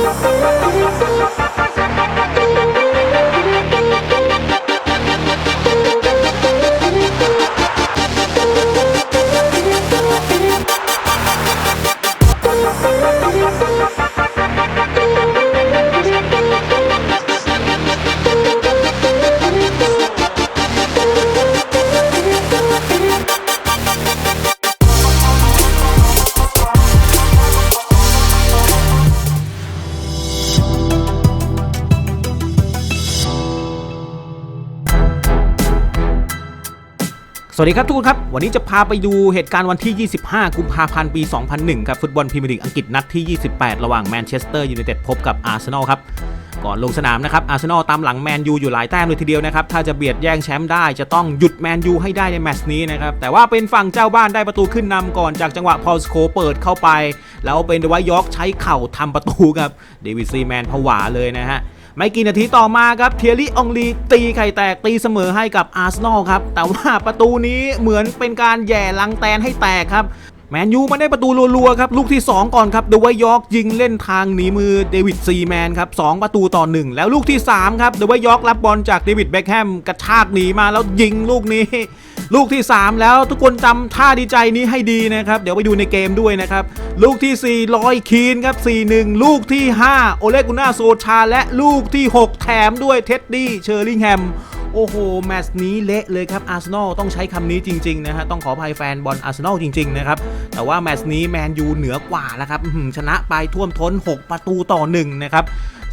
Thank you. สวัสดีครับทุกคนครับ วันนี้จะพาไปดูเหตุการณ์วันที่ 25 กุมภาพันธ์ปี 2001 ครับ ฟุตบอลพรีเมียร์ลีกอังกฤษนัดที่ 28 ระหว่างแมนเชสเตอร์ยูไนเต็ดพบกับอาร์เซนอลครับ ก่อนลงสนามนะครับอาร์เซนอลตามหลังแมนยูอยู่หลายแต้มเลยทีเดียวนะครับ ถ้าจะเบียดแย่งแชมป์ได้จะต้องหยุดแมนยูให้ได้ในแมตช์นี้นะครับ แต่ว่าเป็นฝั่งเจ้าบ้านได้ประตูขึ้นนำก่อนจากจังหวะพอลสโคเปิดเข้าไป แล้วเป็นเดวายยอร์กใช้เข่าทำประตูครับเดวิดซีแมนผวาเลยนะฮะ ไม่กี่นาทีต่อมาครับเทียรี่องลีตีไข่แตกตีเสมอให้กับอาร์เซนอลครับ แต่ว่าประตูนี้เหมือนเป็นการแย่ลังแตนให้แตกครับแมนยูมาได้ประตูรัวๆครับลูกที่ 2 ก่อนครับเดวายอกยิงเล่นทางหนีมือเดวิดซีแมนครับสประตูต่อ 1 แล้วลูกที่ 3 ครับเดวายอกรับบอลจากเดวิดเบคแฮมกระชากหนีมาแล้วยิงลูกนี้ ลูกที่ 3 แล้วทุกคนจำท่าดีใจนี้ให้ดีนะครับ เดี๋ยวไปดูในเกมด้วยนะครับ ลูกที่4ลอยคีนครับ 4-1 ลูกที่ 5 โอเลกุน่าโซชา และลูกที่ 6 แถมด้วยเท็ดดี้เชอร์ลิงแฮมโอ้โห แมตช์นี้เละเลยครับอาร์เซนอลต้องใช้คำนี้จริง ๆ นะฮะ ต้องขออภัยแฟนบอลอาร์เซนอลจริง ๆ นะครับ แต่ว่าแมตช์นี้แมนยูเหนือกว่าแล้วครับชนะไปท่วมท้น 6 ประตูต่อ 1 นะครับ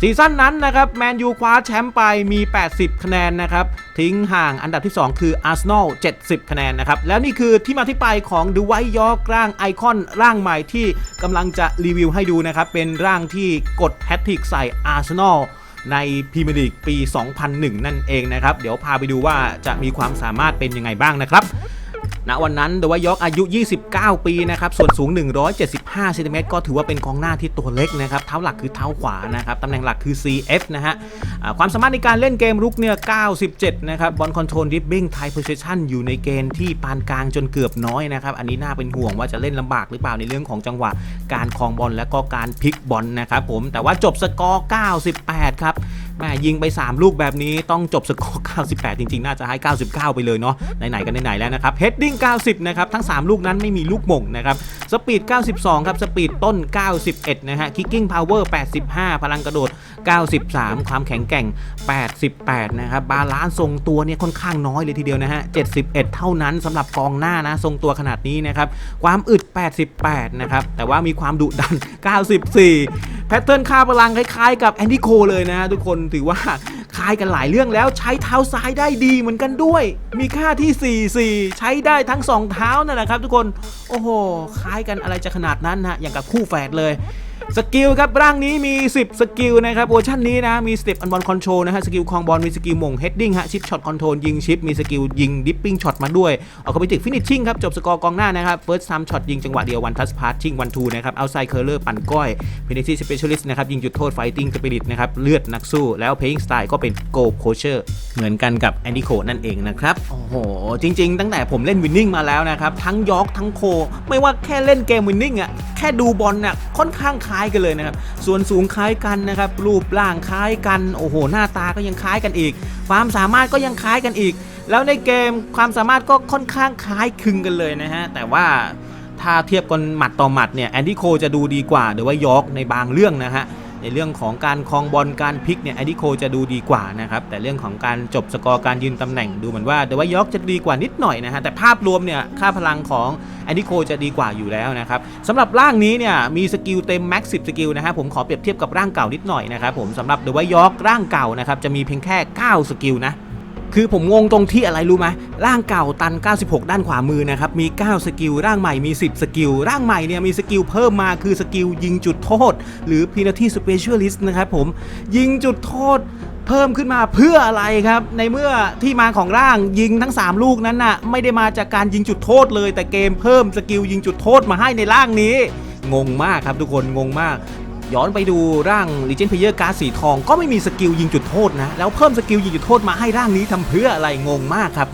ซีซั่นนั้นนะครับแมนยูคว้าแชมป์ไปมี 80 คะแนนนะครับทิ้งห่างอันดับที่ 2 คืออาร์เซนอล 70 คะแนนนะครับ แล้วนี่คือที่มาที่ไปของดูไวยอกร่างไอคอนร่างใหม่ที่กำลังจะรีวิวให้ดูนะครับ เป็นร่างที่กดแฮตทริกใส่อาร์เซนอลในพรีเมียร์ลีกปี 2001 นั่นเองนะครับ เดี๋ยวพาไปดูว่าจะมีความสามารถเป็นยังไงบ้างนะครับ ณวันนั้นเดวายอกอายุ 29 ปีนะครับ ส่วนสูง 175เซนติเมตรก็ถือว่าเป็นกองหน้าที่ตัวเล็กนะครับ เท้าหลักคือเท้าขวานะครับ ตำแหน่งหลักคือ CF นะฮะความสามารถในการเล่นเกมรุกเนี่ย 97 นะครับ บอลคอนโทรลดิฟบิ้งไทโพซิชันอยู่ในเกณฑ์ที่ปานกลางจนเกือบน้อยนะครับ อันนี้น่าเป็นห่วงว่าจะเล่นลำบากหรือเปล่าในเรื่องของจังหวะการครองบอลและก็การพลิกบอลนะครับผม แต่ว่าจบสกอร์ 98 ครับ แม่ยิงไป 3 ลูกแบบนี้ต้องจบสกอร์ 98 จริงๆ น่าจะให้ 99 ไปเลยเนาะไหนๆกันไหนๆแล้วนะครับเฮดดิ้ง 90 นะครับ ทั้ง 3 ลูกนั้นไม่มีลูกหม่งนะครับสปีด 92 ครับสปีดต้น 91 นะฮะคิกกิ้งพาวเวอร์ 85 พลังกระโดด 93 ความแข็งแกร่ง 88 นะครับบาลานซ์ทรงตัวเนี่ยค่อนข้างน้อยเลยทีเดียวนะฮะ 71 เท่านั้นสำหรับกองหน้านะทรงตัวขนาดนี้นะครับความอึด 88 นะครับแต่ว่ามีความดุดัน 94 แพทเทิร์นค่าพลังคล้ายๆ กับแอนดี้โคเลยนะฮะทุกคนถือว่าคล้ายกันหลายเรื่องแล้วใช้เท้าซ้ายได้ดีเหมือนกันด้วย มีค่าที่ 44 ใช้ได้ทั้ง 2 เท้านั่นแหละครับ ทุกคน โอ้โห คล้ายกันอะไรจะขนาดนั้นนะอย่างกับคู่แฝดเลยสกิลครับร่างนี้มี 10 สกิลนะครับเวอร์ชันนี้นะ มีสเต็ปอันบอลคอนโทรลนะฮะสกิลคองบอลมีสกิลมงเฮดดิ้งฮะชิปช็อตคอนโทรลยิงชิปมีสกิลยิงดิปปิ้งช็อตมาด้วยออกไปติกฟินิชชิ่งครับจบสกอร์กองหน้านะครับเฟิร์สซัมช็อตยิงจังหวะเดียววันทัสพาร์ชิ่งวันทูนะครับเอาไซเคอร์เลอร์ปั่นก้อยเพน t ซี่สเปเชียลิสต์นะครับยิงจุดโทษไฟติ้งสปิริตนะครับเลือดนักสู้แล้วเพลงสไตล์ก็เป็นโกโคเชอร์เหมือนกันกับแอนดี้โคนั่นเองนะครับโอ้โหจริง ๆ ตั้งแต่ผมเล่นวินนิ่งมาแล้วนะครับทั้งยอกทั้งโค ไม่ว่าแค่เล่นเกมวินนิ่งอะแค่ดูบอลน่ะค่อนข้างคล้ายกันเลยนะครับส่วนสูงคล้ายกันนะครับรูปร่างคล้ายกันโอ้โห หน้าตาก็ยังคล้ายกันอีก ความสามารถก็ยังคล้ายกันอีก แล้วในเกมความสามารถก็ค่อนข้างคล้ายคลึงกันเลยนะฮะแต่ว่าถ้าเทียบกันหมัดต่อหมัดเนี่ยแอนดี้โคจะดูดีกว่าเดี๋ยวว่ายอร์กในบางเรื่องนะฮะ ในเรื่องของการคลองบอลการพลิกเนี่ยแอดิโคจะดูดีกว่านะครับแต่เรื่องของการจบสกอร์การยืนตำแหน่งดูเหมือนว่าเดวายอกจะดีกว่านิดหน่อยนะฮะแต่ภาพรวมเนี่ยค่าพลังของแอดดิโคจะดีกว่าอยู่แล้วนะครับสำหรับร่างนี้เนี่ยมีสกิลเต็มแม็กซ์สิสกิลนะฮะผมขอเปรียบเทียบกับร่างเก่านิดหน่อยนะครับผมสำหรับเดวายอกร่างเก่านะครับจะมีเพียงแค่ 9 สกิลนะ คือผมงงตรงที่อะไรรู้ไหมร่างเก่าตัน 96 ด้านขวามือนะครับ มี 9 สกิล ร่างใหม่มี 10 สกิล ร่างใหม่เนี่ยมีสกิลเพิ่มมาคือสกิลยิงจุดโทษ หรือ penalty specialist นะครับผม ยิงจุดโทษเพิ่มขึ้นมาเพื่ออะไรครับ ในเมื่อที่มาของร่างยิงทั้ง 3 ลูกนั้นน่ะไม่ได้มาจากการยิงจุดโทษเลย แต่เกมเพิ่มสกิลยิงจุดโทษมาให้ในร่างนี้ งงมากครับทุกคนงงมาก ย้อนไปดูร่าง Legend Player การ์ดสีทองก็ไม่มีสกิลยิงจุดโทษนะ แล้วเพิ่มสกิลยิงจุดโทษมาให้ร่างนี้ทำเพื่ออะไรงงมากครับ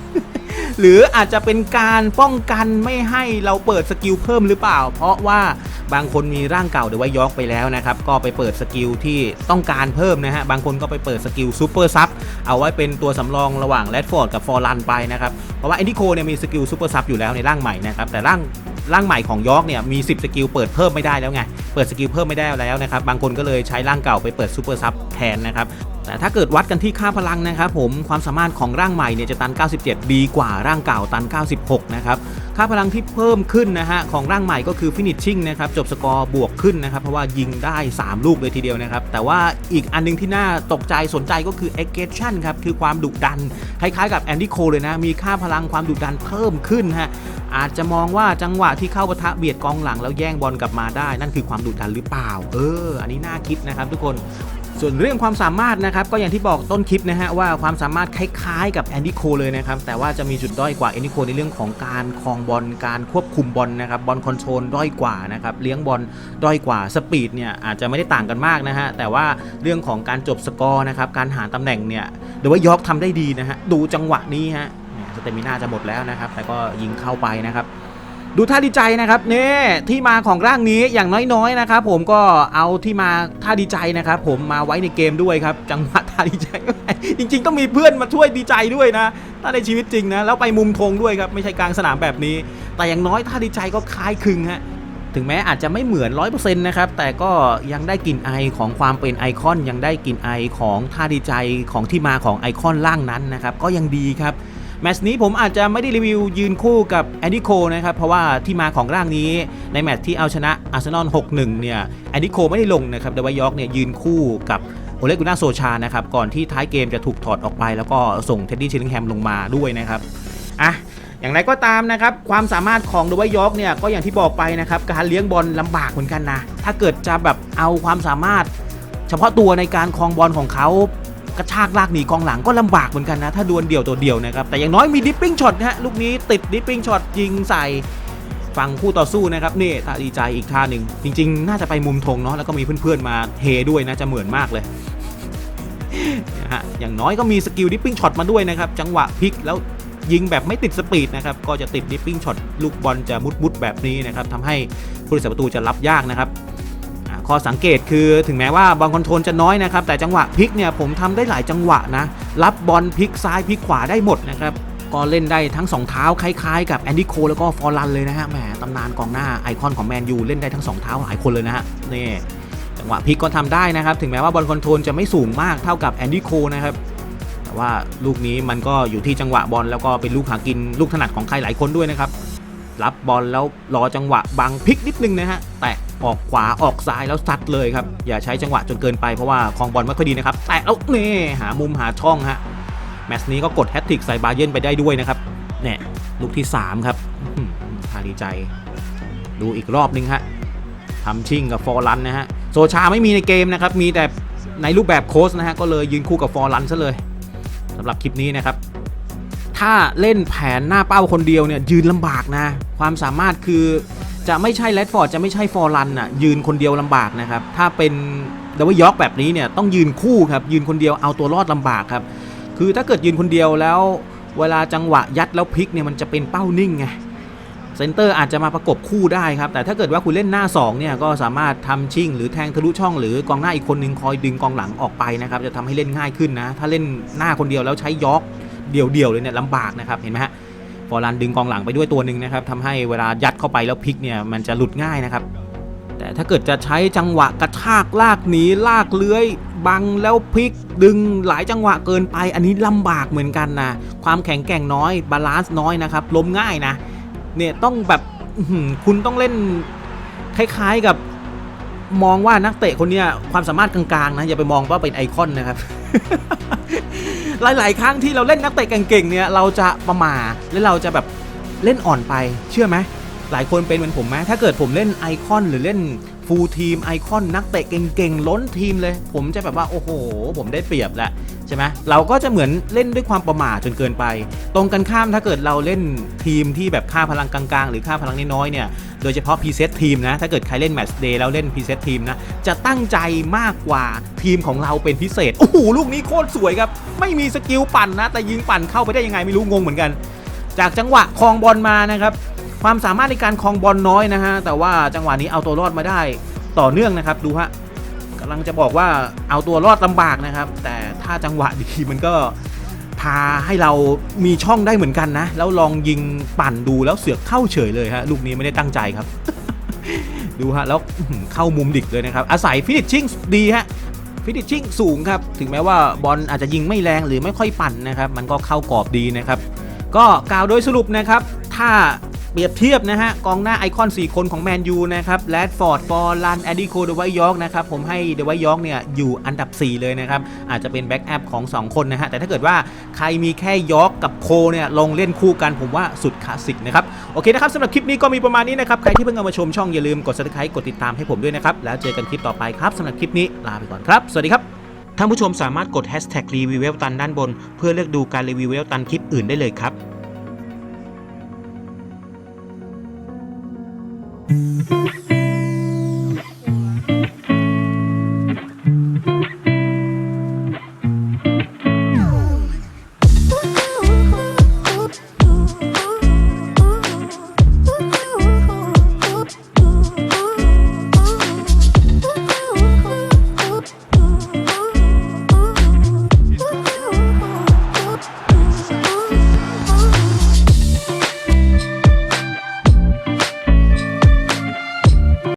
หรืออาจจะเป็นการป้องกันไม่ให้เราเปิดสกิลเพิ่มหรือเปล่า เพราะว่าบางคนมีร่างเก่าหรือว่ายอกไปแล้วนะครับ ก็ไปเปิดสกิลที่ต้องการเพิ่มนะฮะ บางคนก็ไปเปิดสกิลซูเปอร์ซับเอาไว้เป็นตัวสำรองระหว่างแรดฟอร์ดกับฟอร์ลันไปนะครับ เพราะว่าแอนดิโคเนี่ยมีสกิลซูเปอร์ซับอยู่แล้วในร่างใหม่นะครับ แต่ร่าง ร่างใหม่ของยอกเนี่ยมี 10 สกิลเปิดเพิ่มไม่ได้แล้วไง เปิดสกิลเพิ่มไม่ได้แล้วนะครับ บางคนก็เลยใช้ร่างเก่าไปเปิดซูเปอร์ซับแทนนะครับ แต่ถ้าเกิดวัดกันที่ค่าพลังนะครับผมความสามารถของร่างใหม่เนี่ยจะตัน 97 ดีกว่าร่างเก่าตัน 96 นะครับค่าพลังที่เพิ่มขึ้นนะฮะของร่างใหม่ก็คือ finishing นะครับจบสกอร์บวกขึ้นนะครับเพราะว่ายิงได้ 3 ลูกเลยทีเดียวนะครับแต่ว่าอีกอันหนึงที่น่าตกใจสนใจก็คือ aggression ครับคือความดุดันคล้ายๆกับแอนดี้โคเลยนะมีค่าพลังความดุดันเพิ่มขึ้นฮะอาจจะมองว่าจังหวะที่เข้าปะทะเบียดกองหลังแล้วแย่งบอลกลับมาได้ นั่นคือความดุดันหรือเปล่า เออ อันนี้น่าคิดนะครับทุกคน ส่วนเรื่องความสามารถนะครับก็อย่างที่บอกต้นคลิปนะฮะว่าความสามารถคล้ายๆกับแอนดี้โคเลยนะครับแต่ว่าจะมีจุดด้อยกว่าแอนดี้โคในเรื่องของการครองบอลการควบคุมบอลนะครับบอลคอนโทรลด้อยกว่านะครับเลี้ยงบอลด้อยกว่าสปีดเนี่ยอาจจะไม่ได้ต่างกันมากนะฮะแต่ว่าเรื่องของการจบสกอร์นะครับการหาตำแหน่งเนี่ยหรือว่ายอกทำได้ดีนะฮะดูจังหวะนี้ฮะสเตมิน่าจะหมดแล้วนะครับแต่ก็ยิงเข้าไปนะครับ ดูท่าดีใจนะครับเนี่ที่มาของร่างนี้อย่างน้อยๆนะครับผมก็เอาที่มาท่าดีใจนะครับผมมาไว้ในเกมด้วยครับ จังหวะท่าดีใจ จริง ๆ ต้องมีเพื่อนมาช่วยดีใจด้วยนะ ถ้าในชีวิตจริงนะแล้วไปมุมธงด้วยครับไม่ใช่กลางสนามแบบนี้ แต่อย่างน้อยท่าดีใจก็คล้ายคลึงฮะถึงแม้อาจจะไม่เหมือน 100%นะครับ แต่ก็ยังได้กลิ่นไอของความเป็นไอคอน ยังได้กลิ่นไอของท่าดีใจของที่มาของไอคอนร่างนั้นนะครับ ก็ยังดีครับ แมตช์นี้ผมอาจจะไม่ได้รีวิวยืนคู่กับแอนดิโคนะครับ เพราะว่าที่มาของร่างนี้ในแมตช์ที่เอาชนะอาร์เซนอล 6-1 เนี่ยแอนดิโคไม่ได้ลงนะครับแต่ว่ายอร์กเนี่ยยืนคู่กับโอเลกุน่าโซชานะครับ ก่อนที่ท้ายเกมจะถูกถอดออกไป แล้วก็ส่งเท็ดดี้ชิลลิงแฮมลงมาด้วยนะครับอะอย่างไรก็ตามนะครับ ความสามารถของโดวยยอร์กเนี่ยก็อย่างที่บอกไปนะครับ การเลี้ยงบอลลำบากเหมือนกันนะ ถ้าเกิดจะแบบเอาความสามารถ เฉพาะตัวในการครองบอลของเขา กระชากลากหนีกองหลังก็ลำบากเหมือนกันนะ ถ้าดวลเดี่ยวตัวเดียวนะครับ แต่อย่างน้อยมีดิปปิ้งช็อตนะฮะลูกนี้ติดดิปปิ้งช็อตยิงใส่ฝั่งคู่ต่อสู้นะครับนี่ท่าดีใจอีกท่าหนึ่งจริง ๆ น่าจะไปมุมธงเนาะแล้วก็มีเพื่อนๆมาเฮด้วยนะจะเหมือนมากเลยนะฮะอย่างน้อยก็มีสกิลดิปปิ้งช็อตมาด้วยนะครับจังหวะพลิกแล้วยิงแบบไม่ติดสปีดนะครับก็จะติดดิปปิ้งช็อตลูกบอลจะมุดๆแบบนี้นะครับทำให้ผู้รักษาประตูจะรับยากนะครับ ข้อสังเกตคือถึงแม้ว่าบอลคอนโทรลจะน้อยนะครับแต่จังหวะพลิกเนี่ยผมทำได้หลายจังหวะนะรับบอลพลิกซ้ายพลิกขวาได้หมดนะครับก็เล่นได้ทั้งสองเท้าคล้ายๆ กับแอนดี้โคแล้วก็ฟอร์ลันเลยนะฮะแหมตำนานกองหน้าไอคอนของแมนยูเล่นได้ทั้งสองเท้าหลายคนเลยนะฮะนี่จังหวะพลิกก็ทำได้นะครับ ถึงแม้ว่าบอลคอนโทรลจะไม่สูงมากเท่ากับแอนดี้โคนะครับแต่ว่าลูกนี้มันก็อยู่ที่จังหวะบอลแล้วก็เป็นลูกหากินลูกถนัดของใครหลายคนด้วยนะครับรับบอลแล้วรอจังหวะบังพลิกนิดนึงนะฮะแตะ ออกขวาออกซ้ายแล้วซัดเลยครับ อย่าใช้จังหวะจนเกินไปเพราะว่าคลองบอลไม่ค่อยดีนะครับ แตะแล้วนี่หามุมหาช่องฮะแมตช์นี้ก็กดแฮตทริกใส่บาเยร์นไปได้ด้วยนะครับเนี่ยลูกที่ 3 ครับอื้อหือท่าดีใจ ดูอีกรอบนึงฮะทำชิ่งกับฟอร์ลันนะฮะโซชาไม่มีในเกมนะครับ มีแต่ในรูปแบบโค้ชนะฮะก็เลยยืนคู่กับฟอร์ลันซะเลยสำหรับคลิปนี้นะครับถ้าเล่นแผนหน้าเป้าคนเดียวเนี่ยยืนลำบากนะ ความสามารถคือ จะไม่ใช่แรดฟอร์ดจะไม่ใช่ฟอร์ลันอะยืนคนเดียวลำบากนะครับ ถ้าเป็นเดวิยอกแบบนี้เนี่ยต้องยืนคู่ครับยืนคนเดียวเอาตัวรอดลำบากครับ คือถ้าเกิดยืนคนเดียวแล้วเวลาจังหวะยัดแล้วพลิกเนี่ยมันจะเป็นเป้านิ่งไงเซนเตอร์อาจจะมาประกบคู่ได้ครับ แต่ถ้าเกิดว่าคุณเล่นหน้า2เนี่ยก็สามารถทำชิ่ง หรือแทงทะลุช่องหรือกองหน้าอีกคนนึงคอยดึงกองหลังออกไปนะครับจะทำให้เล่นง่ายขึ้นนะถ้าเล่นหน้าคนเดียวแล้วใช้ยอกเดี่ยวๆเลยเนี่ยลำบากนะครับเห็นไหมฮะ ฟอร์ลันดึงกองหลังไปด้วยตัวหนึ่งนะครับทำให้เวลายัดเข้าไปแล้วพลิกเนี่ยมันจะหลุดง่ายนะครับ แต่ถ้าเกิดจะใช้จังหวะกระชากลากหนีลากเลื้อย บังแล้วพลิกดึงหลายจังหวะเกินไป อันนี้ลำบากเหมือนกันนะความแข็งแกร่งน้อยบาลานซ์น้อยนะครับล้มง่ายนะเนี่ยต้องแบบคุณต้องเล่นคล้ายๆกับมองว่านักเตะคนนี้ความสามารถกลางๆนะอย่าไปมองว่าเป็นไอคอนนะครับ หลาย ๆ ครั้งที่เราเล่นนักเตะเก่งๆเนี่ยเราจะประมาทและเราจะแบบเล่นอ่อนไปเชื่อไหมหลายคนเป็นเหมือนผมไหมถ้าเกิดผมเล่นไอคอนหรือเล่น ฟูลทีมไอคอนนักเตะเก่งๆ ล้นทีมเลย ผมจะแบบว่าโอ้โห ผมได้เปรียบแหละใช่ไหมเราก็จะเหมือนเล่นด้วยความประมาทจนเกินไป ตรงกันข้ามถ้าเกิดเราเล่นทีมที่แบบค่าพลังกลางๆ หรือค่าพลังน้อยๆเนี่ยโดยเฉพาะพรีเซตทีมนะถ้าเกิดใครเล่นแมตช์เดย์แล้วเล่นพรีเซตทีมนะจะตั้งใจมากกว่าทีมของเราเป็นพิเศษโอ้โหลูกนี้โคตรสวยครับ ไม่มีสกิลปั่นนะ แต่ยิงปั่นเข้าไปได้ยังไงไม่รู้งงเหมือนกัน จากจังหวะครองบอลมานะครับ ความสามารถในการครองบอลน้อยนะฮะแต่ว่าจังหวะนี้เอาตัวรอดมาได้ต่อเนื่องนะครับ ดูฮะกำลังจะบอกว่าเอาตัวรอดลำบากนะครับ แต่ถ้าจังหวะดีมันก็พาให้เรามีช่องได้เหมือนกันนะ แล้วลองยิงปั่นดูแล้วเสือกเข้าเฉยเลยฮะลูกนี้ไม่ได้ตั้งใจครับ ดูฮะแล้วเข้ามุมดิกเลยนะครับ อาศัยฟินิชชิ่งดีฮะฟินิชชิ่งสูงครับ ถึงแม้ว่าบอลอาจจะยิงไม่แรงหรือไม่ค่อยปั่นนะครับ มันก็เข้ากรอบดีนะครับ ก็กล่าวโดยสรุปนะครับ ถ้า เปรียบเทียบนะฮะกองหน้าไอคอน 4 คนของแมนยูนะครับแรดฟอร์ดฟอร์ลันแอดดี้โคเดวายยอร์กนะครับผมให้เดวายยอร์กเนี่ยอยู่อันดับ 4 เลยนะครับ อาจจะเป็นแบ็กอัพของ 2 คนนะฮะ แต่ถ้าเกิดว่าใครมีแค่ยอร์กกับโคเนี่ยลงเล่นคู่กันผมว่าสุดคลาสสิกนะครับ โอเคนะครับสำหรับคลิปนี้ก็มีประมาณนี้นะครับ ใครที่เพิ่งเอามาชมช่องอย่าลืมกด subscribe กดติดตามให้ผมด้วยนะครับแล้วเจอกันคลิปต่อไปครับสำหรับคลิปนี้ลาไปก่อนครับสวัสดีครับท่านผู้ชมสามารถกด hashtag รีวิวเวลตันด้านบน เพื่อเลือกดูการรีวิวเวลตันคลิปอื่นได้เลยครับ